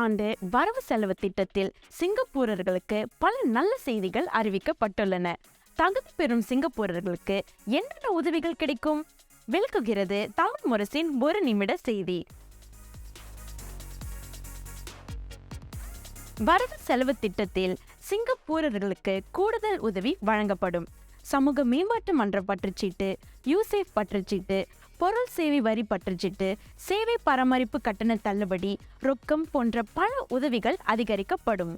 ஆண்டு வரவு செலவு திட்டத்தில் சிங்கப்பூரர்களுக்கு பல நல்ல செய்திகள் அறிவிக்கப்பட்டுள்ளன. தகுதி பெறும் சிங்கப்பூரர்களுக்கு என்னென்ன உதவிகள் கிடைக்கும்? விளக்குகிறது தமிழ் முரசின் ஒரு நிமிட செய்தி. வரவு செலவு திட்டத்தில் சிங்கப்பூரர்களுக்கு கூடுதல் உதவி வழங்கப்படும். சமூக மேம்பாட்டு மன்ற பற்றுச்சீட்டு யூசேஃப் பற்றுச்சீட்டு பொருள் சேவை வரி பற்றுச்சீட்டு சேவை பராமரிப்பு கட்டண தள்ளுபடி ரொக்கம் போன்ற பல உதவிகள் அதிகரிக்கப்படும்.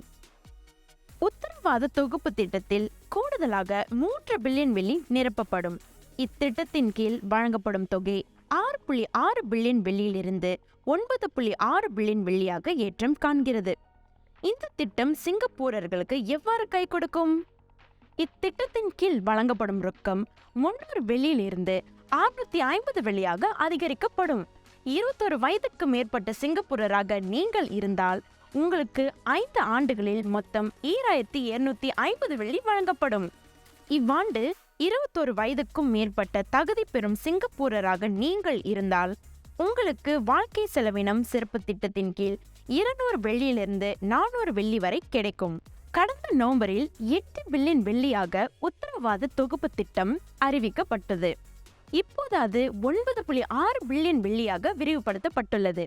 உத்தரவாத தொகுப்பு திட்டத்தில் கூடுதலாக மூன்று பில்லியன் வெள்ளி நிரப்பப்படும். இத்திட்டத்தின் கீழ் வழங்கப்படும் தொகை ஆறு புள்ளி ஆறு பில்லியன் வெள்ளியிலிருந்து ஒன்பது புள்ளி ஆறு பில்லியன் வெள்ளியாக ஏற்றம் காண்கிறது. இந்த திட்டம் சிங்கப்பூரர்களுக்கு எவ்வாறு கை கொடுக்கும்? இத்திட்டத்தின் கீழ் வழங்கப்படும் ரொக்கம் முன்னூறு வெள்ளியிலிருந்து ஆறுநூத்தி ஐம்பது வெள்ளியாக அதிகரிக்கப்படும். இருபத்தொரு வயதுக்கு மேற்பட்ட சிங்கப்பூரராக நீங்கள் இருந்தால் உங்களுக்கு ஐந்து ஆண்டுகளில் மொத்தம் ஈராயிரத்தி இருநூத்தி ஐம்பது வெள்ளி வழங்கப்படும். இவ்வாண்டு இருபத்தொரு வயதுக்கும் மேற்பட்ட தகுதி பெறும் சிங்கப்பூரராக நீங்கள் இருந்தால் உங்களுக்கு வாழ்க்கை செலவினம் சிறப்பு திட்டத்தின் கீழ் இருநூறு வெள்ளியிலிருந்து நானூறு வெள்ளி வரை கிடைக்கும். கடந்த நவம்பரில் எட்டு பில்லியன் வெள்ளியாக உத்தரவாத தொகுப்பு திட்டம் அறிவிக்கப்பட்டது. இப்போது அது ஒன்பது புள்ளி ஆறு பில்லியன் வெள்ளியாக விரிவுபடுத்தப்பட்டுள்ளது.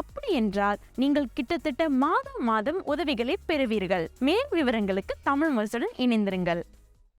அப்படி என்றால் நீங்கள் கிட்டத்தட்ட மாதம் மாதம் உதவிகளை பெறுவீர்கள். மேல் விவரங்களுக்கு தமிழ் முரசுடன் இணைந்திருங்கள்.